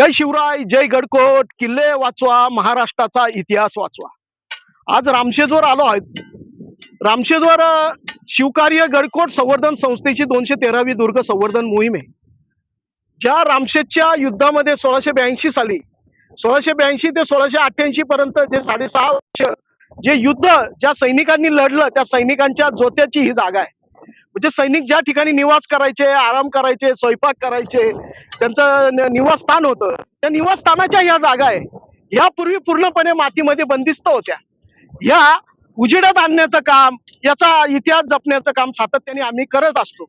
जय शिवराय जय गडकोट. किल्ले वाचवा महाराष्ट्राचा इतिहास वाचवा. आज रामशेजवर आलो आहेत. रामशेजवर शिवकार्य गडकोट संवर्धन संस्थेची दोनशे तेरावी दुर्ग संवर्धन मोहीम आहे. ज्या रामशेजच्या युद्धामध्ये सोळाशे ब्याऐंशी साली सोळाशे ब्याऐंशी ते सोळाशे अठ्ठ्याऐंशी पर्यंत जे साडेसहा वर्ष जे युद्ध ज्या सैनिकांनी लढलं त्या सैनिकांच्या जोत्याची ही जागा आहे. म्हणजे सैनिक ज्या ठिकाणी निवास करायचे आराम करायचे स्वयंपाक करायचे त्यांचं निवासस्थान होतं. त्या निवासस्थानाच्या ह्या जागा आहे. यापूर्वी पूर्णपणे मातीमध्ये बंदिस्त होत्या. ह्या उजेडात आणण्याचं काम याचा इतिहास जपण्याचं काम सातत्याने आम्ही करत असतो.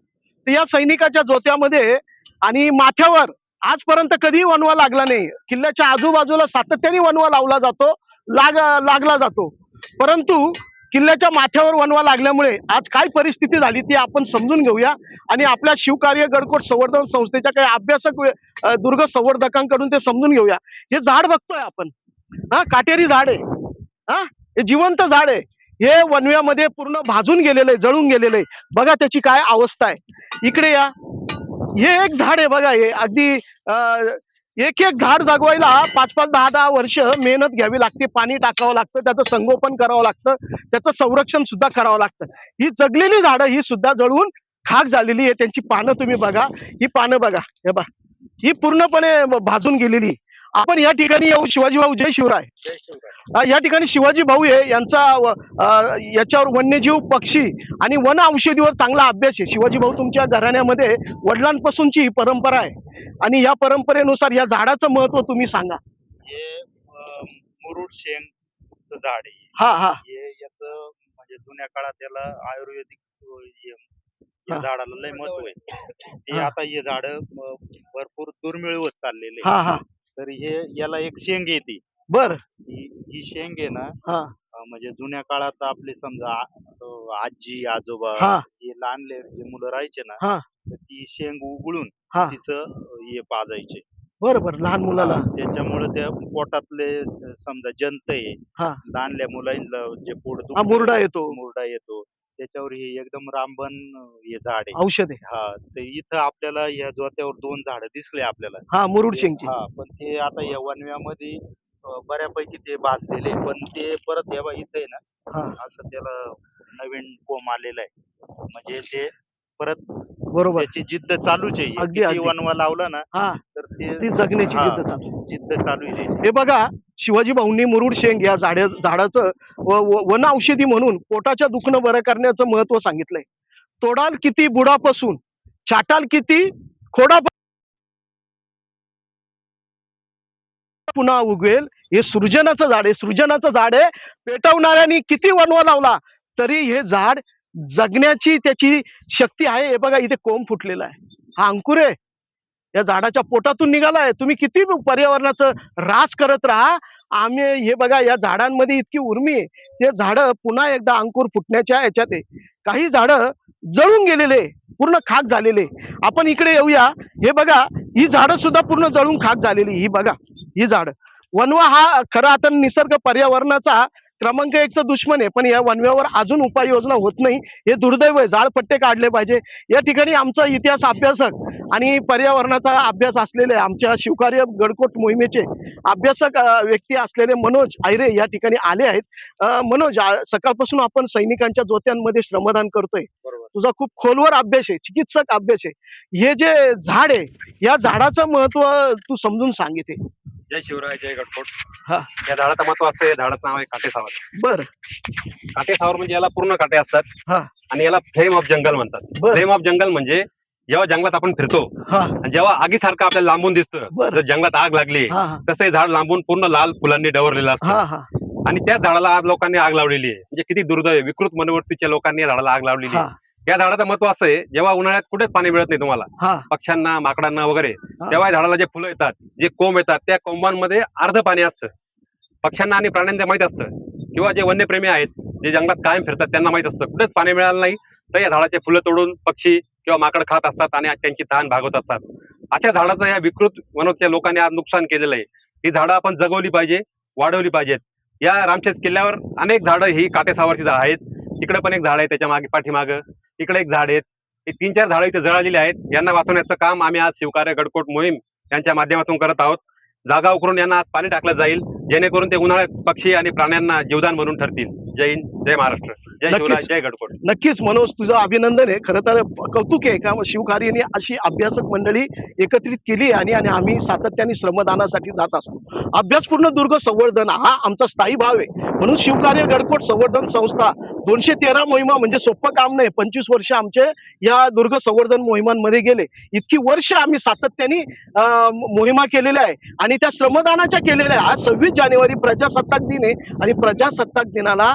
तर या सैनिकाच्या जोत्यामध्ये आणि माथ्यावर आजपर्यंत कधीही वनवा लागला नाही. किल्ल्याच्या आजूबाजूला सातत्याने वनवा लावला जातो लाग लागला जातो. परंतु किल्ल्याच्या माथ्यावर वनवा लागल्यामुळे आज काय परिस्थिती झाली ती आपण समजून घेऊया. आणि आपल्या शिवकार्य गडकोट संवर्धन संस्थेच्या काही अभ्यासक दुर्ग संवर्धकांकडून ते समजून घेऊया. हे झाड बघतोय आपण. हा काटेरी झाड आहे. हा हे जिवंत झाड आहे. हे वनव्यामध्ये पूर्ण भाजून गेलेलं आहे जळून गेलेलं आहे बघा त्याची काय अवस्था आहे. इकडे या. हे एक झाड आहे बघा हे. अगदी अं, एक एक झाड जगवायला पाच पाच दहा दहा वर्ष मेहनत घ्यावी लागते पाणी टाकावं लागतं त्याचं संगोपन करावं लागतं त्याचं संरक्षण सुद्धा करावं लागतं. ही जगलेली झाडं ही सुद्धा जळून खाक झालेली आहे. त्यांची पानं तुम्ही बघा ही पानं बघा हे बा ही पूर्णपणे भाजून गेलेली. आपण या ठिकाणी येऊ शिवाजी भाऊ जय शिवराय. या ठिकाणी शिवाजी भाऊ आहे यांचा याच्यावर वन्यजीव पक्षी आणि वन औषधीवर चांगला अभ्यास आहे. शिवाजी भाऊ तुमच्या घराण्यामध्ये वडिलांपासूनची ही परंपरा आहे. आणि या परंपरेनुसार या झाडाचं महत्त्व तुम्ही सांगा. हे मुरुड शेंगचं झाड आहे. हा हा. हे याच म्हणजे जुन्या काळात त्याला आयुर्वेदिक हे- हा. झाडाला लय महत्त्व आहे. हा. आता हे झाड भरपूर दुर्मिळ होत चाललेले हा हा. तर हे याला एक शेंग येते बर ही ही शेंग आहे ना हा अं, म्हणजे जुन्या काळात आपले समजा आ- अं, आजी आजोबा हा. हे लहानले जे मुलं राहायचे ना हा. तर ती शेंग उगळून हा. तिचं अं, हे पाजायचे बर बर लहान मुलाला त्याच्यामुळे त्या पोटातले अं, समजा जंत आहे हा. लहानल्या मुलांना जे पोट हा दुखतंय, मुरडा येतो मुरडा येतो त्याच्यावर हे एकदम रामबन हे झाड आहे. औषध आहे. हा तर इथं आपल्याला या जोत्यावर दोन झाड दिसले आपल्याला. हा मुरुड शेंगची. हा पण ते आता या वनव्यामध्ये अं, बऱ्यापैकी ते भाजलेले पण ते परत यावा इथं आहे ना हा. असं त्याला नवीन कोंब आलेलं आहे. म्हणजे ते परत बरोबर. त्याची जिद्द चालूच आहे. अगदी, किती अगदी. वनवा लावला ना हा. तर ते ती जगण्याची हा. जिद्द चालू. जिद्द चालू आहे. त्याची. हे बघा शिवाजी भाऊंनी मुरुड शेंग या झाडे झाडाचं व- व- वन औषधी म्हणून पोटाच्या दुखणं बरं करण्याचं महत्त्व सांगितलंय. तोडाल किती बुडापासून? चाटाल किती? खोडा पुन्हा उगवेल. हे सृजनाचं झाड आहे. सृजनाचं झाड आहे. पेटवणाऱ्यांनी किती वनवा लावला? तरी हे झाड जगण्याची त्याची शक्ती आहे. हे बघा इथे कोंब फुटलेला आहे. हा अंकुर आहे. या झाडाच्या पोटातून निघाला आहे. तुम्ही किती पर्यावरणाचं रास करत राहा. आम्ही हे बघा या झाडांमध्ये इतकी उर्मी आहे. ते झाडं पुन्हा एकदा अंकुर फुटण्याच्या याच्यात आहे. काही झाडं जळून गेलेले पूर्ण खाक झालेले आपण इकडे येऊया. हे बघा ही झाडं सुद्धा पूर्ण जळून खाक झालेली ही बघा ही झाडं. वनवा हा खरा आता निसर्ग पर्यावरणाचा क्रमांक एकचा दुश्मन आहे पण या वनव्यावर अजून उपाययोजना होत नाही. हे दुर्दैव आहे. झाडपट्टे काढले पाहिजे. या ठिकाणी आमचा इतिहास अभ्यासक आणि पर्यावरणाचा अभ्यास असलेले आमच्या शिवकार्य गडकोट मोहिमेचे अभ्यासक व्यक्ती असलेले मनोज आयरे या ठिकाणी आले आहेत. मनोज सकाळपासून आपण सैनिकांच्या जोत्यांमध्ये श्रमदान करतोय. तुझा खूप खोलवर अभ्यास आहे चिकित्सक अभ्यास आहे. हे जे झाड आहे या झाडाचं महत्त्व तू समजून सांगितले. जय शिवराय जय गडकोट. हा. या झाडाचं महत्त्व असं आहे झाडाचं नाव आहे काटेसावर बर. काटेसावर म्हणजे याला पूर्ण काटे असतात. हा. आणि याला फ्लेम ऑफ जंगल म्हणतात. बर. फ्लेम ऑफ जंगल म्हणजे जेव्हा जंगलात आपण फिरतो हा. आणि जेव्हा आगीसारखं आपल्याला लांबून दिसतं बर. जर जंगलात आग लागली हा हा. तसं हे झाड लांबून पूर्ण लाल फुलांनी डवरलेलं असतं. हा हा. आणि त्या झाडाला आज लोकांनी आग लावलेली आहे. म्हणजे किती दुर्दैव आहे. विकृत मनोवृत्तीच्या लोकांनी या झाडाला आग लावलेली हा. आहे या झाडाचं महत्त्व असं आहे जेव्हा उन्हाळ्यात कुठेच पाणी मिळत नाही तुम्हाला. हा. पक्ष्यांना माकडांना वगैरे तेव्हा या झाडाला जे फुलं येतात जे कोंब येतात त्या कोंबांमध्ये अर्ध पाणी असतं. पक्ष्यांना आणि प्राण्यांना माहीत असतं. किंवा जे वन्यप्रेमी आहेत जे जंगलात कायम फिरतात त्यांना माहीत असतं. कुठेच पाणी मिळालं नाही तर या झाडाचे फुलं तोडून पक्षी किंवा माकड खात असतात आणि त्यांची तहान भागवत असतात. अशा झाडाचं या विकृत मनोच्या लोकांनी आज नुकसान केलेलं आहे. ही झाडं आपण जगवली पाहिजे वाढवली पाहिजेत. या रामशेज किल्ल्यावर अनेक झाडं ही काटेसावरची झाडं आहेत. तिकडे पण एक झाड आहे त्याच्यामागे पाठीमागं. तिकडे एक झाड आहेत. हे तीन चार झाडं इथे जळालेली आहेत. यांना वाचवण्याचं काम आम्ही आज शिवकार्य गडकोट मोहीम यांच्या माध्यमातून करत आहोत. जागा उकरून यांना पाणी टाकलं जाईल. जेणेकरून ते उन्हाळ्यात पक्षी आणि प्राण्यांना जीवदान म्हणून ठरतील. जय हिंद जय महाराष्ट्र जय. शिवराय जय गडकोट. नक्कीच मनोज तुझं अभिनंदन आहे. खरं तर कौतुक आहे का? शिवकार्याने अशी अभ्यासक मंडळी एकत्रित केली आणि आणि आम्ही सातत्याने श्रमदानासाठी जात असतो. अभ्यासपूर्ण दुर्ग संवर्धन हा आमचा स्थायी भाव आहे. म्हणून शिवकार्य गडकोट संवर्धन संस्था दोनशे तेरा मोहिमा म्हणजे सोपं काम नाही पंचवीस वर्ष आमचे या दुर्ग संवर्धन मोहिमांमध्ये गेले. इतकी वर्ष आम्ही सातत्याने मोहिमा केलेल्या आहे आणि त्या श्रमदानाच्या केलेल्या आहे. आज सव्वीस जानेवारी प्रजासत्ताक दिन आहे आणि प्रजासत्ताक दिनाला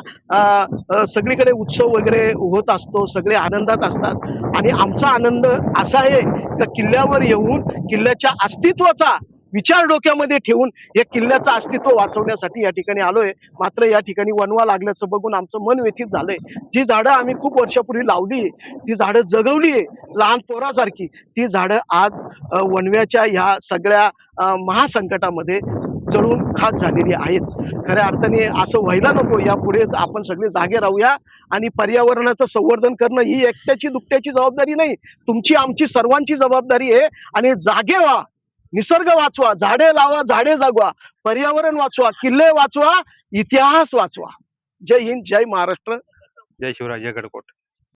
सगळीकडे उत्सव वगैरे होत असतो सगळे आनंदात असतात. आणि आमचा आनंद असा आहे का किल्ल्यावर येऊन किल्ल्याच्या अस्तित्वाचा विचार डोक्यामध्ये ठेवून या किल्ल्याचं अस्तित्व वाचवण्यासाठी या ठिकाणी आलोय. मात्र या ठिकाणी वनवा लागल्याचं बघून आमचं मन व्यथित झालंय. जी झाडं आम्ही खूप वर्षापूर्वी लावली ती झाडं जगवली आहे लहान पोरासारखी. ती झाडं आज वनव्याच्या वणव्याच्या ह्या सगळ्या महासंकटामध्ये जळून खाक झालेली आहेत. खऱ्या अर्थाने असं व्हायला नको यापुढे आपण सगळे जागे राहूया आणि पर्यावरणाचं संवर्धन करणं ही एकट्याची दुकट्याची जबाबदारी नाही. तुमची आमची सर्वांची जबाबदारी आहे आणि जागे व्हा. निसर्ग वाचवा झाडे लावा झाडे जगवा पर्यावरण वाचवा किल्ले वाचवा इतिहास वाचवा. जय हिंद जय महाराष्ट्र. जय शिवराज जय गडकोट.